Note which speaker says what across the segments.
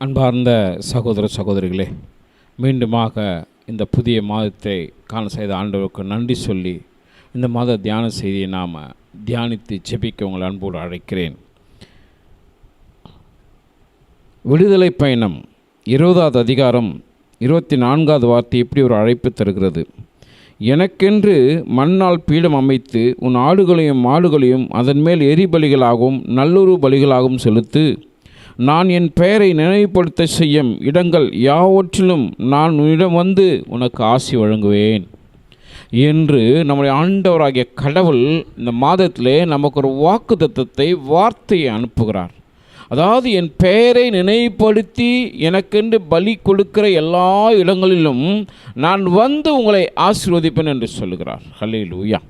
Speaker 1: அன்பார்ந்த சகோதர சகோதரிகளே மீண்டுமாக இந்த புதிய மாதத்தை காண செய்த ஆண்டவருக்கு நன்றி சொல்லி இந்த மாத தியான செய்தியை நாம் தியானித்து ஜெபிக்க உங்கள் அன்போடு அழைக்கிறேன். விடுதலை பயணம் இருபதாவது அதிகாரம் இருபத்தி நான்காவது வார்த்தை இப்படி ஒரு அழைப்பு தருகிறது. எனக்கென்று மண்ணால் பீடம் அமைத்து உன் ஆடுகளையும் மாடுகளையும் அதன் மேல் எரிபலிகளாகவும் நல்லுறவு பலிகளாகவும் செலுத்து நான் என் பெயரை நினைவுபடுத்த செய்யும் இடங்கள் யாவற்றிலும் நான் உன்னிடம் வந்து உனக்கு ஆசி வழங்குவேன். என்று நம்முடைய ஆண்டவராகிய கடவுள் இந்த மாதத்திலே நமக்கு ஒரு வாக்கு தத்துவத்தை வார்த்தையை அனுப்புகிறார். அதாவது என் பெயரை நினைவுபடுத்தி எனக்கென்று பலி கொடுக்கிற எல்லா இடங்களிலும் நான் வந்து உங்களை ஆசீர்வதிப்பேன் என்று சொல்லுகிறார். ஹலே லூயா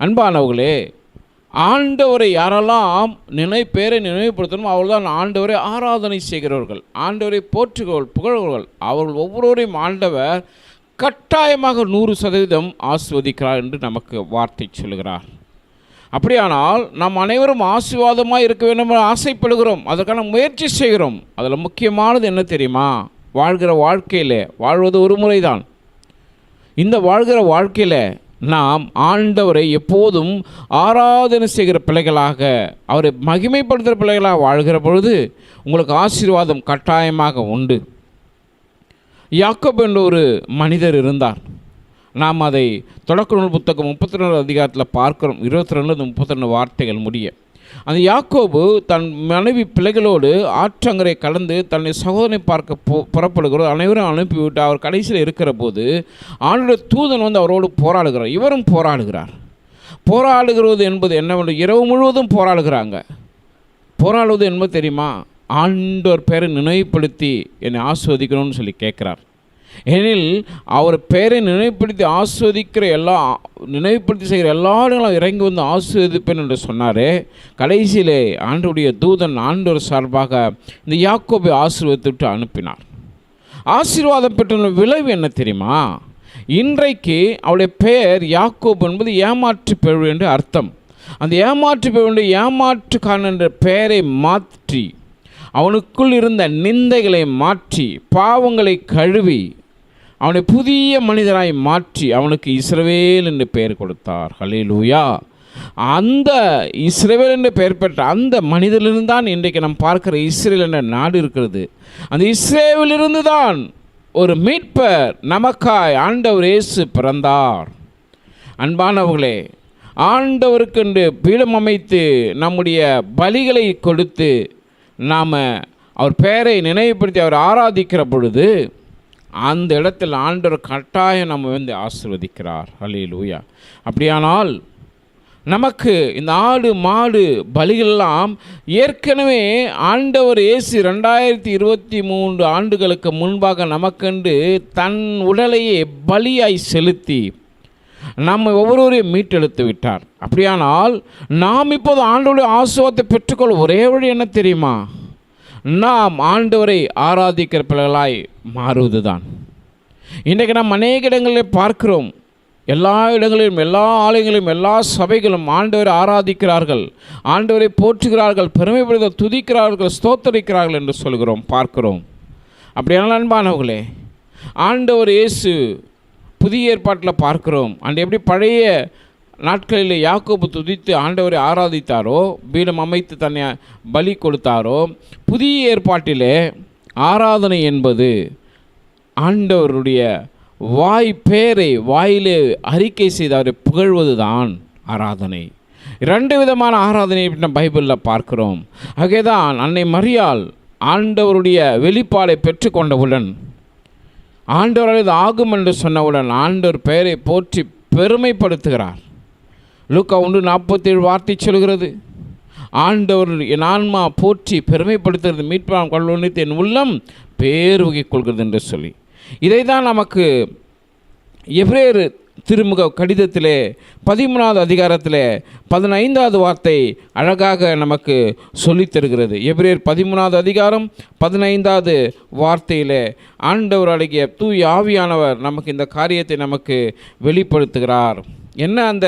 Speaker 1: அன்பானவர்களே ஆண்டவரை யாரெல்லாம் நினை பேரை நினைவுபடுத்தணும் அவர்கள்தான் ஆண்டவரை ஆராதனை செய்கிறவர்கள் ஆண்டவரை போற்றுகிறவர்கள் புகழ்கிறவர்கள். அவர்கள் ஒவ்வொருவரையும் ஆண்டவர் கட்டாயமாக நூறு சதவீதம் ஆஸ்வதிக்கிறார் என்று நமக்கு வார்த்தை சொல்கிறார் அப்படியானால் நாம் அனைவரும் ஆசீர்வாதமாக இருக்க வேண்டும் என்று ஆசைப்படுகிறோம். அதற்கான முயற்சி செய்கிறோம். அதில் முக்கியமானது என்ன தெரியுமா? வாழ்கிற வாழ்க்கையில் வாழ்வது ஒரு முறை தான் இந்த வாழ்கிற வாழ்க்கையில் நாம் ஆண்டவரை எப்போதும் ஆராதனை செய்கிற பிள்ளைகளாக அவரை மகிமைப்படுத்துகிற பிள்ளைகளாக வாழ்கிற பொழுது உங்களுக்கு ஆசீர்வாதம் கட்டாயமாக உண்டு. யாக்கப் என்ற ஒரு மனிதர் இருந்தார். நாம் அதை தொடக்க நூல் புத்தகம் முப்பத்தி ரெண்டு அதிகாரத்தில் பார்க்கிறோம். இருபத்தி ரெண்டு முப்பத்தி ரெண்டு வார்த்தைகள் முடிய. அந்த யாக்கோபு தன் மனைவி பிள்ளைகளோடு ஆற்றங்கரை கலந்து தன்னை சகோதரனை பார்க்க போ புறப்படுகிறோம் அனைவரும் அனுப்பிவிட்டு அவர் கடைசியில் இருக்கிற போது ஆண்டுடைய தூதன் வந்து அவரோடு போராடுகிறார். இவரும் போராடுகிறார். போராடுகிறது என்பது என்னவென்று இரவு முழுவதும் போராடுகிறாங்க. போராடுவது என்பது தெரியுமா? ஆண்டோர் பேரை நினைவுபடுத்தி என்னை ஆஸ்வதிக்கணும்னு சொல்லி கேட்குறார். ஏனில் அவர் பெயரை நினைவுபடுத்தி ஆஸ்வதிக்கிற எல்லா நினைவுப்படுத்தி செய்கிற எல்லா இறங்கி வந்து ஆஸ்வதிப்பேன் என்று சொன்னார். கடைசியிலே ஆண்டுடைய தூதன் ஆண்டோர் சார்பாக இந்த யாக்கோபை ஆசீர்வதித்து அனுப்பினார். ஆசீர்வாதம் பெற்ற விளைவு என்ன தெரியுமா? இன்றைக்கு அவளுடைய பெயர் யாக்கோப் என்பது ஏமாற்று பெரு என்று அர்த்தம். அந்த ஏமாற்று பெரு ஏமாற்றுக்காரன் என்ற பெயரை மாற்றி அவனுக்குள் இருந்த நிந்தைகளை மாற்றி பாவங்களை கழுவி அவனை புதிய மனிதராய் மாற்றி அவனுக்கு இஸ்ரவேல் என்று பெயர் கொடுத்தார். ஹலிலூயா அந்த இஸ்ரேவேல் என்று பெயர் பெற்ற அந்த மனிதனிலிருந்து தான் இன்றைக்கு நாம் பார்க்கிற இஸ்ரேல் என்ற நாடு இருக்கிறது. அந்த இஸ்ரேவிலிருந்து தான் ஒரு மீட்பர் நமக்காய் ஆண்டவர் இயேசு பிறந்தார். அன்பானவர்களே ஆண்டவருக்கென்று பீடம் அமைத்து நம்முடைய பலிகளை கொடுத்து நாம் அவர் பெயரை நினைவுபடுத்தி அவர் ஆராதிக்கிற பொழுது அந்த இடத்தில் ஆண்டவர் கட்டாயம் நம்ம வந்து ஆசிர்வதிக்கிறார். அலே லூயா அப்படியானால் நமக்கு இந்த ஆடு மாடு பலிகள்லாம் ஏற்கனவே ஆண்டவர் இயேசு ரெண்டாயிரத்தி இருபத்தி மூன்று ஆண்டுகளுக்கு முன்பாக நமக்கென்று தன் உடலையே பலியாய் செலுத்தி நம்ம ஒவ்வொருவரையும் மீட்டெடுத்து விட்டார். அப்படியானால் நாம் இப்போது ஆண்டவருடைய ஆசுவாதத்தை பெற்றுக்கொள்ள ஒரே வழி என்ன தெரியுமா? நாம் ஆண்டவரை ஆராதிக்கிற பிள்ளைகளாய் மாறுவதுதான். இன்றைக்கு நாம் அநேக இடங்களில் பார்க்கிறோம். எல்லா இடங்களிலும் எல்லா ஆலயங்களிலும் எல்லா சபைகளும் ஆண்டவரை ஆராதிக்கிறார்கள். ஆண்டவரை போற்றுகிறார்கள் பெருமைப்படுத்த துதிக்கிறார்கள் ஸ்தோத்தரிக்கிறார்கள் என்று சொல்கிறோம் பார்க்கிறோம். அப்படியான அன்பானவர்களே ஆண்டவர் இயேசு புதிய ஏற்பாட்டில் பார்க்கிறோம். அண்ட் எப்படி பழைய நாட்களில் யாக்கோபு துதித்து ஆண்டவரை ஆராதித்தாரோ பீடம் அமைத்து தன்னை பலி கொடுத்தாரோ புதிய ஏற்பாட்டிலே ஆராதனை என்பது ஆண்டவருடைய வாய் பேரை வாயிலே அறிக்கை செய்து அவரை புகழ்வது தான் ஆராதனை. ரெண்டு விதமான ஆராதனை நம்ம பைபிளில் பார்க்கிறோம். ஆகேதான் அன்னை மரியாள் ஆண்டவருடைய வெளிப்பாடை பெற்றுக்கொண்டவுடன் ஆண்டவர் இது ஆகும் என்று சொன்னவுடன் ஆண்டவர் பெயரை போற்றி பெருமைப்படுத்துகிறார். லூக்கா ஒன்று நாற்பத்தேழு வார்த்தை சொல்கிறது. ஆண்டவர் என் ஆன்மா போற்றி பெருமைப்படுத்துகிறது. மீட்பாம் கொள்வனித்து என் உள்ளம் பேர் வகை கொள்கிறது என்று சொல்லி. இதை தான் நமக்கு எவ்ரேறு திருமுக கடிதத்திலே பதிமூணாவது அதிகாரத்தில் பதினைந்தாவது வார்த்தை அழகாக நமக்கு சொல்லித் தருகிறது. எப்ரேர் பதிமூணாவது அதிகாரம் பதினைந்தாவது வார்த்தையில் ஆண்டவர் அழகிய தூய் ஆவியானவர் நமக்கு இந்த காரியத்தை நமக்கு வெளிப்படுத்துகிறார். என்ன அந்த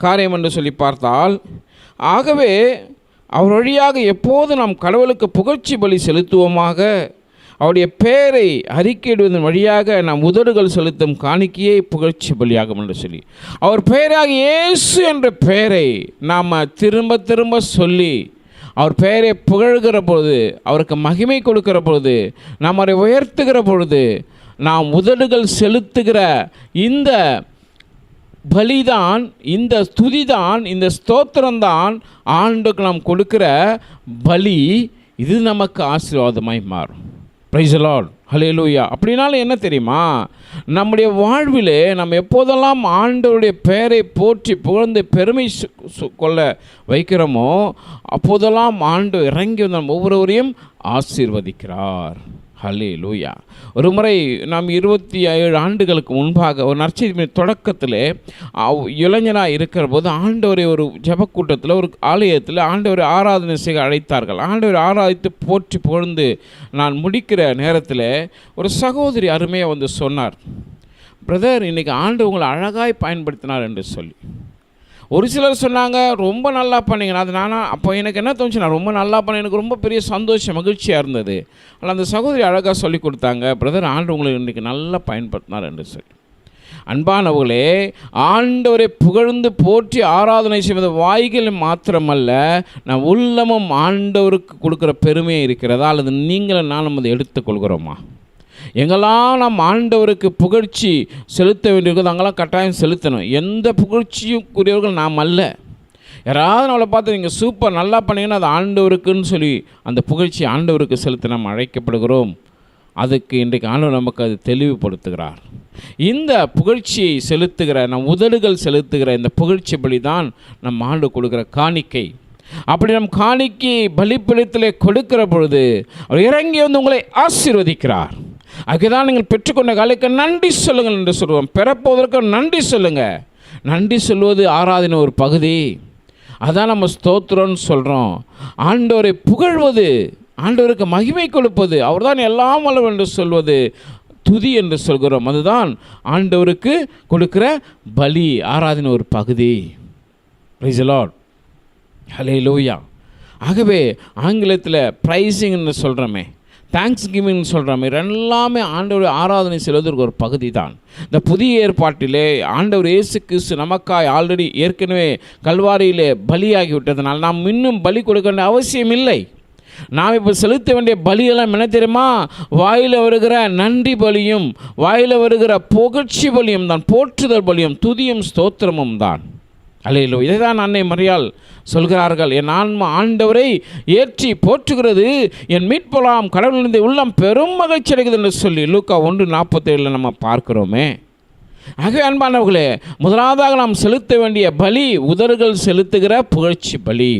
Speaker 1: காரியம் என்று சொல்லி பார்த்தால் ஆகவே அவர் வழியாக எப்போது நாம் கடவுளுக்கு புகழ்ச்சி பலி செலுத்துவோமாக அவருடைய பெயரை அறிக்கையிடுவதன் வழியாக நாம் உதடுகள் செலுத்தும் காணிக்கையே புகழ்ச்சி பலியாகும் என்று சொல்லி. அவர் பெயராக இயேசு என்ற பெயரை நாம் திரும்ப திரும்ப சொல்லி அவர் பெயரை புகழ்கிற பொழுது அவருக்கு மகிமை கொடுக்கிற பொழுது நாம் அவரை உயர்த்துகிற பொழுது நாம் உதடுகள் செலுத்துகிற இந்த பலிதான் இந்த ஸ்துதிதான் இந்த ஸ்தோத்திரம்தான் ஆண்டுக்கு நாம் கொடுக்கிற பலி. இது நமக்கு ஆசீர்வாதமாய் மாறும். ப்ரைஸ் லார்ட் ஹலேலூயா அப்படின்னாலும் என்ன தெரியுமா? நம்முடைய வாழ்விலே நம்ம எப்போதெல்லாம் ஆண்டவருடைய பெயரை போற்றி புகழ்ந்து பெருமை சு- கொள்ள வைக்கிறோமோ அப்போதெல்லாம் ஆண்டு இறங்கி வந்த நம்ம ஒவ்வொருவரையும் ஆசீர்வதிக்கிறார். ஹலே லூயா ஒரு முறை நாம் இருபத்தி ஏழு ஆண்டுகளுக்கு முன்பாக ஒரு நற்செய்தி தொடக்கத்தில் இளைஞனாக இருக்கிற போது ஆண்டவரை ஒரு ஜெபக்கூட்டத்தில் ஒரு ஆலயத்தில் ஆண்டவரை ஆராதனை செய்ய அழைத்தார்கள். ஆண்டவரை ஆராதித்து போற்றி புகழ்ந்து நான் முடிக்கிற நேரத்தில் ஒரு சகோதரி அருமையாக வந்து சொன்னார். பிரதர் இன்றைக்கி ஆண்டு உங்களை அழகாய் பயன்படுத்தினார் என்று சொல்லி. ஒரு சிலர் சொன்னாங்க ரொம்ப நல்லா பண்ணீங்கன்னா அது நானா அப்போ எனக்கு என்ன தோணுச்சு நான் ரொம்ப நல்லா பண்ணேன் எனக்கு ரொம்ப பெரிய சந்தோஷம் மகிழ்ச்சியாக இருந்தது. ஆனால் அந்த சகோதரி அழகாக சொல்லி கொடுத்தாங்க பிரதர் ஆண்டு உங்களுக்கு இன்றைக்கி நல்லா பயன்படுத்தினார் என்று சொல்லி. அன்பானவர்களே ஆண்டவரை புகழ்ந்து போற்றி ஆராதனை செய்வது வாய்கள் மாத்திரமல்ல நம் உள்ளமும் ஆண்டவருக்கு கொடுக்குற பெருமையை இருக்கிறதா? அல்லது நீங்களும் நானும் அதை எடுத்துக்கொள்கிறோமா எங்கெல்லாம் நாம் ஆண்டவருக்கு புகழ்ச்சி செலுத்த வேண்டியிருக்குதோ அங்கெல்லாம் கட்டாயம் செலுத்தணும். எந்த புகழ்ச்சியும் கூறியவர்கள் நாம் அல்ல. யாராவது நம்மளை பார்த்து நீங்கள் சூப்பர் நல்லா பண்ணீங்கன்னா அது ஆண்டவருக்குன்னு சொல்லி அந்த புகழ்ச்சி ஆண்டவருக்கு செலுத்த நாம் அழைக்கப்படுகிறோம். அதுக்கு இன்றைக்கு ஆண்டவர் நமக்கு அது தெளிவுபடுத்துகிறார். இந்த புகழ்ச்சியை செலுத்துகிற நம் உதடுகள் செலுத்துகிற இந்த புகழ்ச்சி பலி தான் நம் ஆண்டு கொடுக்குற காணிக்கை. அப்படி நம் காணிக்கை பலிப்பிடத்தில் கொடுக்கிற பொழுது அவர் இறங்கி வந்து உங்களை ஆசீர்வதிக்கிறார். அதுதான் நீங்கள் பெற்றுக்கொண்ட காலைக்கு நன்றி சொல்லுங்கள் என்று சொல்லுவோம். பிறப்பதற்கு நன்றி சொல்லுங்கள் நன்றி சொல்வது ஆராதனை ஒரு பகுதி. அதான் நம்ம ஸ்தோத்திரம்னு சொல்கிறோம் ஆண்டவரை புகழ்வது ஆண்டவருக்கு மகிமை கொடுப்பது அவர்தான் எல்லாம் வளம் என்று சொல்வது துதி என்று சொல்கிறோம். அதுதான் ஆண்டவருக்கு கொடுக்கிற பலி ஆராதனை ஒரு பகுதி. பிரைஸ் ஹலே லூயா ஆகவே ஆங்கிலத்தில் ப்ரைஸிங்னு சொல்கிறோமே தேங்க்ஸ் கிம்மிங்னு சொல்கிற மாதிரி எல்லாமே ஆண்டவர் ஆராதனை செல்வதற்கு ஒரு பகுதி தான் இந்த புதிய ஏற்பாட்டிலே ஆண்டவர் இயேசு கிறிஸ்து நமக்காய் ஆல்ரெடி ஏற்கனவே கல்வாரியிலே பலியாகி விட்டதனால் நாம் இன்னும் பலி கொடுக்க வேண்டிய அவசியம் இல்லை. நாம் இப்போ செலுத்த வேண்டிய பலியெல்லாம் என்ன தெரியுமா? வாயில் வருகிற நன்றி பலியும் வாயில் வருகிற புகழ்ச்சி பலியும் தான் போற்றுதல் பலியும் துதியும் ஸ்தோத்திரமும் தான். அல்லையிலோ இதை தான் அன்னை மரியாள் சொல்கிறார்கள். என் ஆன்மா ஆண்டவரை ஏற்றி போற்றுகிறது. என் மீட்பலாம் கடவுளிருந்து உள்ளம் பெரும் மகிழ்ச்சி அடைகிறது என்று சொல்லி லூக்கா ஒன்று நாற்பத்தேழில் நம்ம பார்க்குறோமே. ஆகவே அன்பானவர்களே முதலாவதாக நாம் செலுத்த வேண்டிய பலி உதறுகள் செலுத்துகிற புகழ்ச்சி பலி.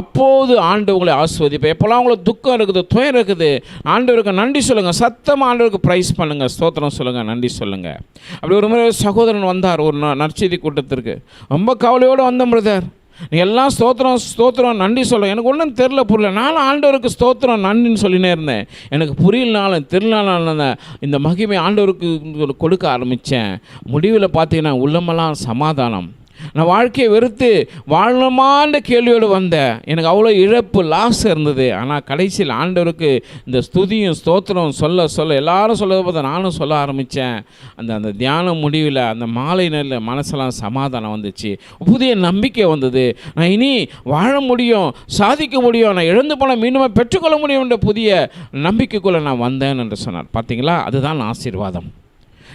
Speaker 1: அப்போது ஆண்டவர்களை ஆஸ்வதிப்பேன் எப்போல்லாம் உங்களுக்கு துக்கம் இருக்குது துயரம் இருக்குது ஆண்டவருக்கு நன்றி சொல்லுங்கள் சத்தமாக ஆண்டவருக்கு ப்ரைஸ் பண்ணுங்கள் ஸ்தோத்திரம் சொல்லுங்கள் நன்றி சொல்லுங்கள் அப்படி ஒரு முறை சகோதரன் வந்தார் ஒரு நற்செய்தி கூட்டத்திற்கு ரொம்ப கவலையோடு வந்த பிரதர். நீ எல்லாம் ஸ்தோத்திரம் ஸ்தோத்திரம் நன்றி சொல்ல. எனக்கு ஒன்றும் தெரில புரியல. நானும் ஆண்டவருக்கு ஸ்தோத்திரம் நன்றின்னு சொல்லினே இருந்தேன் எனக்கு புரியலனாலும் தெரியலனாலும் இந்த மகிமை ஆண்டவருக்கு கொடுக்க ஆரம்பித்தேன் முடிவில் பார்த்தீங்கன்னா உள்ளமெல்லாம் சமாதானம். நான் வாழ்க்கையை வெறுத்து வாழணுமான்ற கேள்வியோடு வந்தேன் எனக்கு அவ்வளோ இழப்பு லாஸ் இருந்தது. ஆனால் கடைசியில் ஆண்டவருக்கு இந்த ஸ்துதியும் ஸ்தோத்திரம் சொல்ல சொல்ல எல்லாரும் சொல்லதை பார்த்தா நானும் சொல்ல ஆரம்பித்தேன். அந்த அந்த தியானம் முடிவில் அந்த மாலை நேரில் மனசெல்லாம் சமாதானம் வந்துச்சு. புதிய நம்பிக்கை வந்தது. நான் இனி வாழ முடியும் சாதிக்க முடியும் நான் இழந்து போன மீண்டும் பெற்றுக்கொள்ள முடியும் என்ற புதிய நம்பிக்கைக்குள்ளே நான் வந்தேன் என்று சொன்னார். பார்த்தீங்களா? அதுதான் ஆசீர்வாதம்.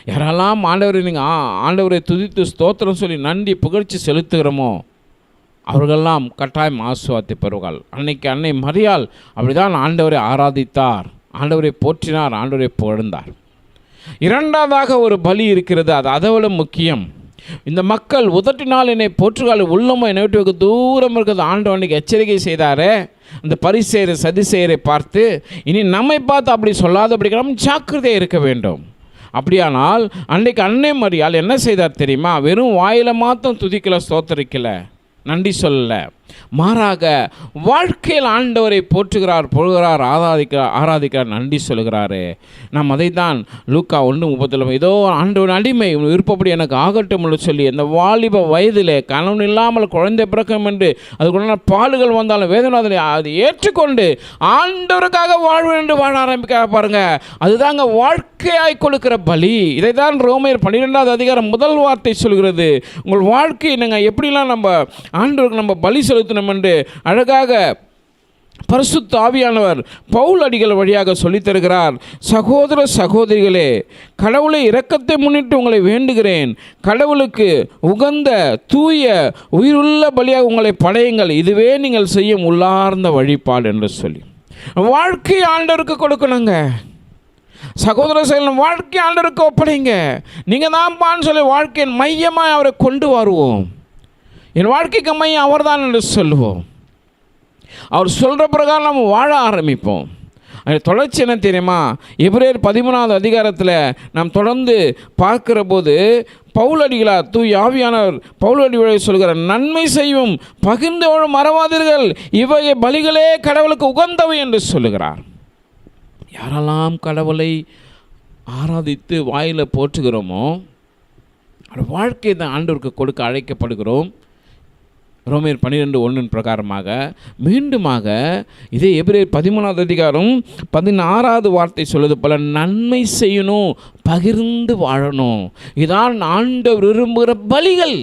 Speaker 1: யாரெல்லாம் ஆண்டவரை நீங்கள் ஆண்டவரை துதித்து ஸ்தோத்திரம் சொல்லி நன்றி புகழ்ச்சி செலுத்துகிறோமோ அவர்களெல்லாம் கட்டாயம் ஆசுவாத்தி பெறுவார்கள் அன்னைக்கு அன்னை மறியால் அப்படிதான் ஆண்டவரை ஆராதித்தார் ஆண்டவரை போற்றினார் ஆண்டவரை புகழ்ந்தார். இரண்டாவதாக ஒரு பலி இருக்கிறது அது அதை விட முக்கியம். இந்த மக்கள் உதட்டினால் என்னை போற்றுகால் உள்ளமோ என்னை விட்டு தூரம் இருக்கிறது ஆண்டவனுக்கு எச்சரிக்கை செய்தாரே அந்த பரிசெயரை சதிசெயரை பார்த்து இனி நம்மை பார்த்து அப்படி சொல்லாதபடி நம்ம ஜாக்கிரதையாக இருக்க வேண்டும். அப்படியானால் அன்றைக்கு அன்னை மரியாள் என்ன செய்தார் தெரியுமா? வெறும் வாயில் மாத்திரம் துதிக்கல ஸ்தோத்தரிக்கல. நன்றி சொல்லலை. மாறாக வாழ்க்கையில் ஆண்டவரை போற்றுகிறார் பொழுகிறார் ஆராதிக்கிறார் ஆராதிக்கிறார் நன்றி சொல்கிறாரு நாம் அதை தான் லூக்கா ஒன்று முப்பத்தில் ஏதோ ஆண்டவன் அடிமை விருப்பப்படி எனக்கு ஆகட்டும் என்று சொல்லி இந்த வாலிப வயதிலே கணவன் இல்லாமல் குழந்தை பிறக்கும் என்று அதுக்குள்ள பாலுகள் வந்தாலும் வேதனாதனை அதை ஏற்றுக்கொண்டு ஆண்டவருக்காக வாழ்வேன் என்று வாழ ஆரம்பிக்க பாருங்க. அதுதாங்க வாழ்க்கையாய் கொடுக்கிற பலி. இதை தான் ரோமையர் பன்னிரெண்டாவது அதிகாரம் முதல் வார்த்தை சொல்கிறது. உங்கள் வாழ்க்கை நீங்கள் எப்படிலாம் நம்ம ஆண்டவருக்கு நம்ம பலி செலுத்தினோம் என்று அழகாக பரிசுத்த ஆவியானவர் பவுல் அடிகள் வழியாக சொல்லித்தருகிறார் சகோதர சகோதரிகளே கடவுளை இரக்கத்தை முன்னிட்டு உங்களை வேண்டுகிறேன். கடவுளுக்கு உகந்த தூய உயிருள்ள பலியாக உங்களை படையுங்கள். இதுவே நீங்கள் செய்யும் உள்ளார்ந்த வழிபாடு என்று சொல்லி. வாழ்க்கை ஆண்டவருக்கு கொடுக்கணுங்க. சகோதர செயலன் வாழ்க்கை ஆண்டவருக்கு ஒப்படைங்க. நீங்கள் தான் பான்னு சொல்லி வாழ்க்கையின் மையமாக அவரை கொண்டு வருவோம். என் வாழ்க்கைக்கு மையம் அவர்தான் என்று சொல்லுவோம். அவர் சொல்கிற பிரகாரம் நம்ம வாழ ஆரம்பிப்போம். அது தொடர்ச்சி என்ன தெரியுமா? எப்ரேர் பதிமூணாவது அதிகாரத்தில் நாம் தொடர்ந்து பார்க்கிற போது பவுலடிகளா தூய் ஆவியானவர் பவுலடிகளை சொல்கிற நன்மை செய்யும் பகிர்ந்து வாழும் மறவாதீர்கள். இவ்வகை பலிகளே கடவுளுக்கு உகந்தவை என்று சொல்லுகிறார். யாரெல்லாம் கடவுளை ஆராதித்து வாயில் போற்றுகிறோமோ அவருடைய வாழ்க்கையை தான் ஆண்டவருக்கு கொடுக்க அழைக்கப்படுகிறோம். ரோமியர் பன்னிரெண்டு ஒன்றின் பிரகாரமாக மீண்டுமாக இதே எபிரேயர் பதிமூணாவது அதிகாரம் பதினாறாவது வார்த்தை சொல்வது போல நன்மை செய்யணும் பகிர்ந்து வாழணும் இதான் ஆண்டவர் விரும்புகிற பலிகள்.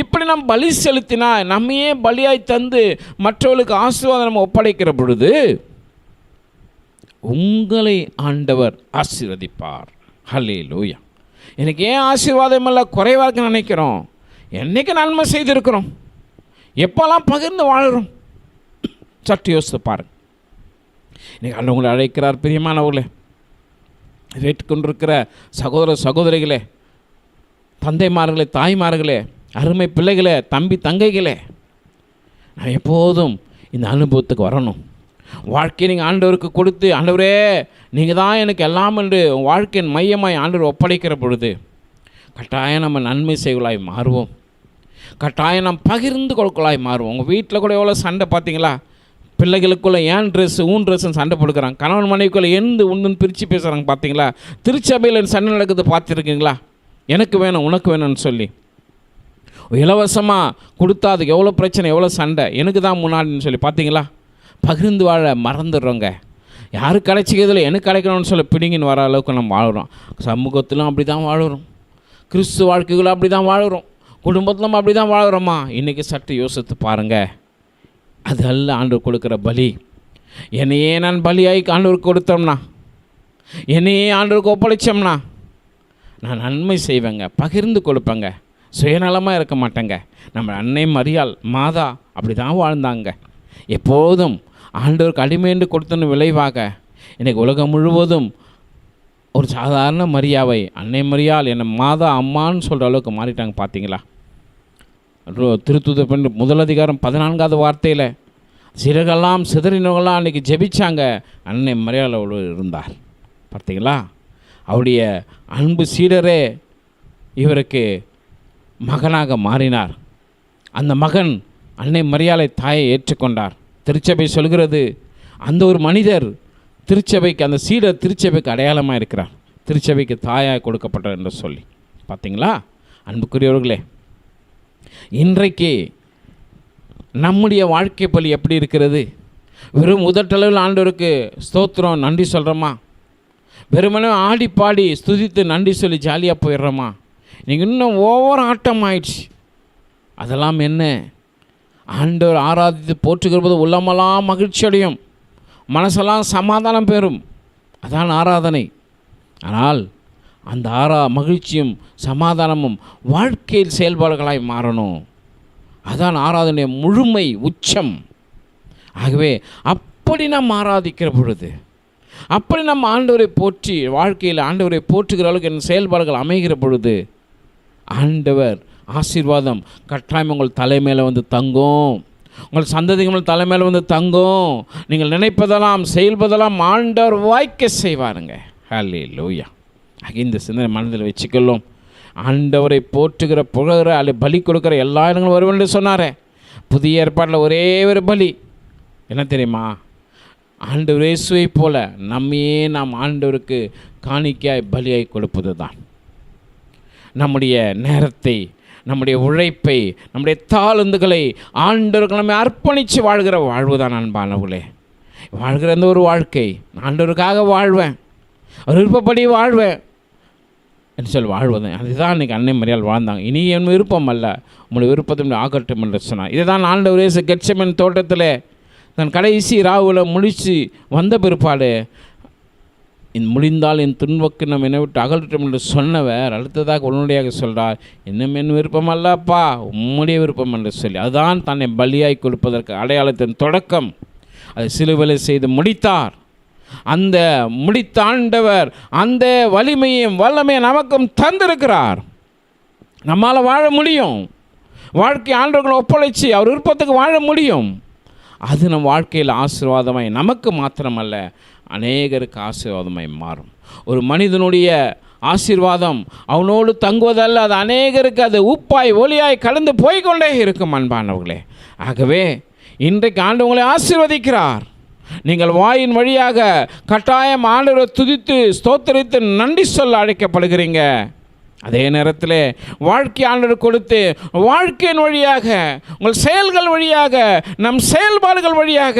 Speaker 1: இப்படி நாம் பலி செலுத்தினா நம்மையே பலியாய் தந்து மற்றவர்களுக்கு ஆசீர்வாதம் நம்ம ஒப்படைக்கிற பொழுது உங்களை ஆண்டவர் ஆசீர்வதிப்பார். ஹலே லூயா எனக்கு ஏன் ஆசீர்வாதம் எல்லாம் குறைவாக நினைக்கிறோம். என்றைக்கு நன்மை செய்திருக்கிறோம்? எப்போல்லாம் பகிர்ந்து வாழ்கிறோம் சற்று யோசித்து பாருங்க. இன்னைக்கு உங்களை அழைக்கிறார் பிரியமானவர்களே. கேட்டுக்கொண்டிருக்கிற சகோதர சகோதரிகளே தந்தைமார்களே தாய்மார்களே அருமை பிள்ளைகளே தம்பி தங்கைகளே நான் எப்போதும் இந்த அனுபவத்துக்கு வரணும். வாழ்க்கையை நீங்கள் ஆண்டவருக்கு கொடுத்து ஆண்டவரே நீங்கள் தான் எனக்கு எல்லாம் என்று உன் வாழ்க்கையின் மையமாய் ஆண்டவர் ஒப்படைக்கிற பொழுது கட்டாயம் நம்ம நன்மை செய்களாய் மாறுவோம். கட்டாயம் நம்ம பகிர்ந்து கொடுக்கலாய் மாறுவோம். உங்கள் வீட்டில் கூட எவ்வளோ சண்டை பார்த்தீங்களா? பிள்ளைகளுக்குள்ளே ஏன் ட்ரெஸ்ஸு ஊன் ட்ரெஸ்ஸுன்னு சண்டை போடுக்கிறாங்க கணவன் மனைவிக்குள்ளே எந்த உண்டுன்னு பிரித்து பேசுகிறாங்க பார்த்தீங்களா? திருச்சபையில் சண்டை நடக்குது பார்த்துருக்கீங்களா? எனக்கு வேணும் உனக்கு வேணும்னு சொல்லி. இலவசமாக கொடுத்தா அதுக்கு எவ்வளோ பிரச்சனை எவ்வளோ சண்டை? எனக்கு தான் முன்னாடின்னு சொல்லி பார்த்தீங்களா? பகிர்ந்து வாழ மறந்துடுறோங்க. யாருக்கு கிடைச்சிக்கிறதுல எனக்கு கிடைக்கணும்னு சொல்லி பிடிங்கின்னு வர அளவுக்கு நம்ம வாழ்கிறோம் சமூகத்திலும் அப்படி தான் வாழ்கிறோம் கிறிஸ்து வாழ்க்கைகளும் அப்படி தான் வாழுறோம். குடும்பத்திலும் அப்படி தான் வாழ்கிறோமா இன்றைக்கி சற்று யோசித்து பாருங்கள் அது அல்ல ஆண்டு கொடுக்குற பலி. என்னையே நான் பலியாகி ஆண்டவருக்கு கொடுத்தோம்னா? என்னையே ஆண்டவருக்கு ஒப்படைச்சோம்னா? நான் நன்மை செய்வேங்க பகிர்ந்து கொடுப்பேங்க. சுயநலமாக இருக்க மாட்டேங்க. நம்ம அன்னை மரியாள் மாதா அப்படி தான் வாழ்ந்தாங்க. எப்போதும் ஆண்டவருக்கு அடிமைஎன்று கொடுத்தன விளைவாக இன்றைக்கி உலகம் முழுவதும் ஒரு சாதாரண மரியாவை அன்னை மரியாள் என்னை மாதா அம்மான்னு சொல்கிற அளவுக்கு மாறிட்டாங்க பார்த்தீங்களா திருத்துத பெண் முதல் அதிகாரம் பதினான்காவது வார்த்தையில் சிறகெல்லாம் சிதறினவங்களாம் அன்றைக்கி ஜெபிச்சாங்க. அன்னை மரியாள் அவ்வளோ இருந்தார். பார்த்தீங்களா அவருடைய அன்பு சீடரே இவருக்கு மகனாக மாறினார். அந்த மகன் அன்னை மரியாதை தாயை ஏற்றுக்கொண்டார். திருச்சபை சொல்கிறது அந்த ஒரு மனிதர் திருச்சபைக்கு அந்த சீடர் திருச்சபைக்கு அடையாளமாக இருக்கிறார். திருச்சபைக்கு தாயாக கொடுக்கப்பட்டார் என்று சொல்லி. பார்த்தீங்களா அன்புக்குரியவர்களே இன்றைக்கு நம்முடைய வாழ்க்கை பலி எப்படி இருக்கிறது? வெறும் உதட்டளவில் ஆண்டவருக்கு ஸ்தோத்திரம் நன்றி சொல்கிறோமா வெறுமனே ஆடி பாடி ஸ்துதித்து நன்றி சொல்லி ஜாலியாக போயிடுறோமா? நீங்கள் இன்னும் ஓவர் ஆட்டம் ஆயிடுச்சு அதெல்லாம் என்ன? ஆண்டவர் ஆராதித்து போற்றுகிற போது உள்ளமெல்லாம் மகிழ்ச்சி அடையும் மனசெல்லாம் சமாதானம் பெறும். அதான் ஆராதனை. ஆனால் அந்த ஆரா மகிழ்ச்சியும் சமாதானமும் வாழ்க்கையில் செயல்பாடுகளாய் மாறணும். அதான் ஆராதனை முழுமை உச்சம். ஆகவே அப்படி நாம் ஆராதிக்கிற பொழுது அப்படி நம்ம ஆண்டவரை போற்றி வாழ்க்கையில் ஆண்டவரை போற்றுகிற அளவுக்கு என் செயல்பாடுகள் அமைகிற பொழுது ஆண்டவர் ஆசீர்வாதம் கட்டாயம் உங்கள் தலைமையில் வந்து தங்கும். உங்கள் சந்ததிகள் தலைமையில் வந்து தங்கும். நீங்கள் நினைப்பதெல்லாம் செயல்பதெல்லாம் ஆண்டவர் வாய்க்க செய்வாருங்க. ஹலே லூயா இந்த சிந்தனை மனதில் வச்சுக்கொள்ளும். ஆண்டவரை போற்றுகிற புகழ்கிற அல்ல பலி கொடுக்குற எல்லா இடங்களும் வரும் என்று சொன்னாரே. புதிய ஏற்பாட்டில் ஒரே ஒரு பலி. என்ன தெரியுமா? ஆண்டவர் இயேசுவை போல நம்மையே நாம் ஆண்டவருக்கு காணிக்கையாய் பலியாய் கொடுப்பது தான் நம்முடைய நேரத்தை நம்முடைய உழைப்பை நம்முடைய தாளுந்துகளை ஆண்டவருக்கு நம்மை அர்ப்பணித்து வாழ்கிற வாழ்வு தான் அன்பானவர்களே. வாழ்கிற அந்த ஒரு வாழ்க்கை ஆண்டவருக்காக வாழ்வேன் அவர் விருப்பப்படி வாழ்வேன் என்று சொல்லி வாழ்வது அதுதான் இன்றைக்கி அன்னை மரியாள் வாழ்ந்தாங்க. இனி என் விருப்பம் அல்ல உங்களுடைய விருப்பத்தை ஆகட்டும் என்று சொன்னார். இதுதான் ஆண்டவர் இயேசு கெட்சமன் தோட்டத்தில் தன் கடைசி ராவுல முடித்து வந்த பிற்பாடு இன் முடிந்தால் என் துன்பக்கு நம்ம என்னை விட்டு அகற்றும் என்று சொன்னவர் அடுத்ததாக உடனடியாக சொல்கிறார் இன்னும் என் விருப்பம் அல்லப்பா உம்முடைய விருப்பம் என்று சொல்லி. அதுதான் தன்னை பலியாய் கொடுப்பதற்கு அடையாளத்தின் தொடக்கம். அது சிலுவலை செய்து முடித்தார். அந்த முடித்தாண்டவர் அந்த வலிமையும் வல்லமையும் நமக்கும் தந்திருக்கிறார். நம்மால் வாழ முடியும். வாழ்க்கை ஆண்டவர்களை ஒப்படைச்சு அவர் விருப்பத்துக்கு வாழ முடியும். அது நம் வாழ்க்கையில் ஆசீர்வாதமாய் நமக்கு மாத்திரமல்ல அநேகருக்கு ஆசீர்வாதமாய் மாறும். ஒரு மனிதனுடைய ஆசீர்வாதம் அவனோடு தங்குவதல்ல அது அநேகருக்கு அது உப்பாய் ஒளியாய் கலந்து போய்க்கொண்டே இருக்கும் அன்பானவர்களே. ஆகவே இன்றைக்கு ஆண்டு உங்களை ஆசீர்வதிக்கிறார். நீங்கள் வாயின் வழியாக கட்டாயம் ஆண்டவரை துதித்து ஸ்தோத்தரித்து நன்றி சொல்ல அழைக்கப்படுகிறீங்க. அதே நேரத்தில் வாழ்க்கை ஆண்டவர் கொடுத்து வாழ்க்கையின் வழியாக உங்கள் செயல்கள் வழியாக நம் செயல்பாடுகள் வழியாக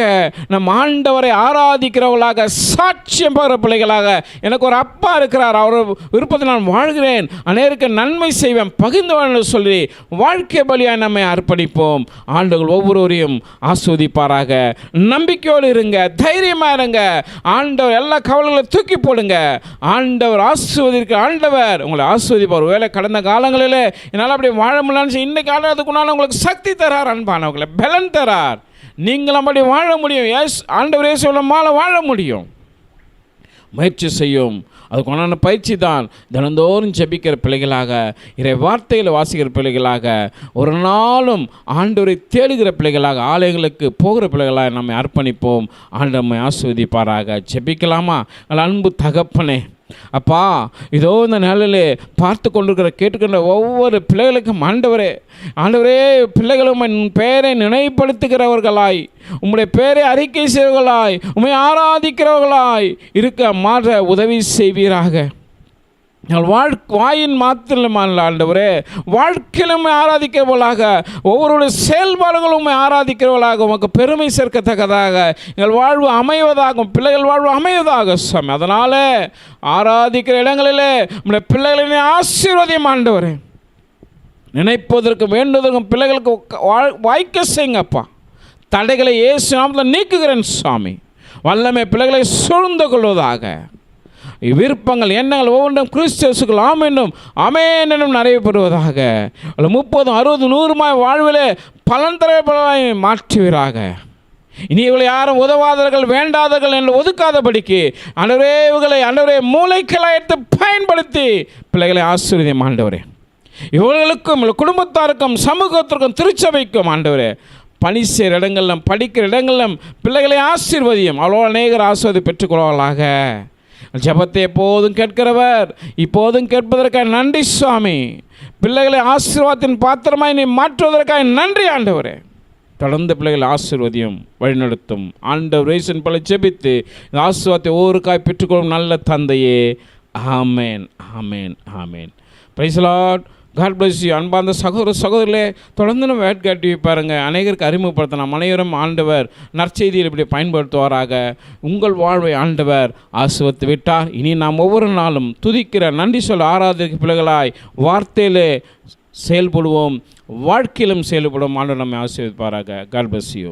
Speaker 1: நம் ஆண்டவரை ஆராதிக்கிறவர்களாக சாட்சியம் போகிற பிள்ளைகளாக எனக்கு ஒரு அப்பா இருக்கிறார் அவர் விருப்பத்தை நான் வாழ்கிறேன் அநேருக்கு நன்மை செய்வேன் பகிர்ந்தவன் சொல்லி வாழ்க்கை பலியாக நம்மை அர்ப்பணிப்போம். ஆண்டுகள் ஒவ்வொருவரையும் ஆஸ்வதிப்பாராக. நம்பிக்கையோடு இருங்க தைரியமாக இருங்க. ஆண்டவர் எல்லா கவலைகளையும் தூக்கி போடுங்க. ஆண்டவர் ஆஸ்வதிக்க ஆண்டவர் உங்களை ஆஸ்வதிப்பார் ஒருவேளை கடந்த காலங்களில் என்னால் அப்படி வாழ முடியலன்னு இன்றைக்கு ஆண்டு அதுக்குனால உங்களுக்கு சக்தி தரார் அன்பானவங்களை பலன் தரார். நீங்களும் அப்படி வாழ முடியும். எஸ் ஆண்டவரே சொல்லமால வாழ முடியும். முயற்சி செய்யும். அதுக்கு உண்டான பயிற்சி தான் தினந்தோறும் ஜெபிக்கிற பிள்ளைகளாக இறை வார்த்தையில் வாசிக்கிற பிள்ளைகளாக ஒரு நாளும் ஆண்டவரை தேடுகிற பிள்ளைகளாக ஆலயங்களுக்கு போகிற பிள்ளைகளாக நம்மை அர்ப்பணிப்போம். ஆண்டு நம்மை ஆஸ்வதிப்பாராக ஜெபிக்கலாமா? அன்பு தகப்பனே. அப்பா இதோ இந்த நிலையிலே பார்த்து கொண்டிருக்கிற கேட்டுக்கின்ற ஒவ்வொரு பிள்ளைகளுக்கும் ஆண்டவரே ஆண்டவரே பிள்ளைகளும் என் பெயரை நினைப்படுத்துகிறவர்களாய் உம்முடைய பெயரை அறிக்கை செய்வர்களாய் உம்மை ஆராதிக்கிறவர்களாய் இருக்க மாற்ற உதவி செய்வீராக. வாழ் வாயின் மாத்திரம் ஆண்டவரே. வாழ்க்கையிலும் ஆராதிக்கிறவர்களாக ஒவ்வொருடைய செயல்பாடுகளும் ஆராதிக்கிறவர்களாக உமக்கு பெருமை சேர்க்கத்தக்கதாக. எங்கள் வாழ்வு அமைவதாகும் பிள்ளைகள் வாழ்வு அமைவதாக சாமி அதனால் ஆராதிக்கிற இடங்களிலே நம்முடைய பிள்ளைகளின் ஆசீர்வதியம் ஆண்டவரே. நினைப்பதற்கு வேண்டுவதற்கும் பிள்ளைகளுக்கு வாழ்- வாய்க்க செய்யுங்கப்பா. தடைகளை ஏசு நாமத்தில் நீக்குகிறேன் சாமி வல்லமை பிள்ளைகளை சூழ்ந்து கொள்வதாக. விருப்பங்கள் எண்ணங்கள் ஒவ்வொன்றும் கிறிஸ்தசுக்கள் ஆம் என்னும் அமேன் என்னும் நிறைவேறுவதாக. முப்பதும் அறுபது நூறுமாய் வாழ்விலே பலன் தரப்படாய் மாற்றுவீராக. இனி இவளை யாரும் உதவாதவர்கள் வேண்டாதவர்கள் என்று ஒதுக்காதபடிக்கு அன்றவரே இவர்களை அன்றவரே மூளைக்கெல்லாம் எடுத்து பயன்படுத்தி பிள்ளைகளை ஆசிரியம் ஆண்டவரே. இவர்களுக்கும் குடும்பத்தாருக்கும் சமூகத்திற்கும் திருச்சபைக்கும் ஆண்டவரே பணி செய்கிற இடங்களிலும் படிக்கிற இடங்களிலும் பிள்ளைகளை ஆசீர்வதியும் அவ்வளோ அநேகர் ஆசிர்வதி பெற்றுக்கொள்வார்களாக ஜெபத்தை எப்போதும் கேட்கிறவர். இப்போதும் கேட்பதற்காக நன்றி சுவாமி. பிள்ளைகளை ஆசீர்வாதத்தின் பாத்திரமாய் நீ மாற்றுவதற்காக நன்றி ஆண்டவரே. தொடர்ந்து பிள்ளைகள் ஆசீர்வதியும் வழிநடத்தும். ஆண்டவர் ரேசன் பல ஜெபித்து இந்த ஆசீர்வாதத்தை ஒவ்வொருக்காய் பெற்றுக்கொள்ளும் நல்ல தந்தையே. ஆமேன் ஆமேன் ஆமேன். Praise Lord God bless you அன்பார்ந்த சகோதர சகோதரிலே தொடர்ந்து நம்ம வேட்காட்டி பாருங்க. அநேகருக்கு அறிமுகப்படுத்தலாம். அனைவரும் ஆண்டவர் நற்செய்தியில் இப்படி பயன்படுத்துவாராக. உங்கள் வாழ்வை ஆண்டவர் ஆசுவத்து விட்டார். இனி நாம் ஒவ்வொரு நாளும் துதிக்கிற நன்றி சொல்ல ஆராதனைக்கு பிள்ளைகளாய் வார்த்தையிலே செயல்படுவோம். வாழ்க்கையிலும் செயல்படும் ஆண்டு நம்மை ஆசீர்வதிப்பாராக. காட் பிளஸ் யூ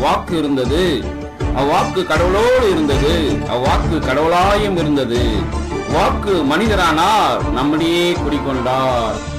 Speaker 2: வாக்கு இருந்தது. அவ்வாக்கு கடவுளோடு இருந்தது. அவ்வாக்கு கடவுளாயும் இருந்தது. வாக்கு மனிதரானார். நம்மிடையே குடிக்கொண்டார்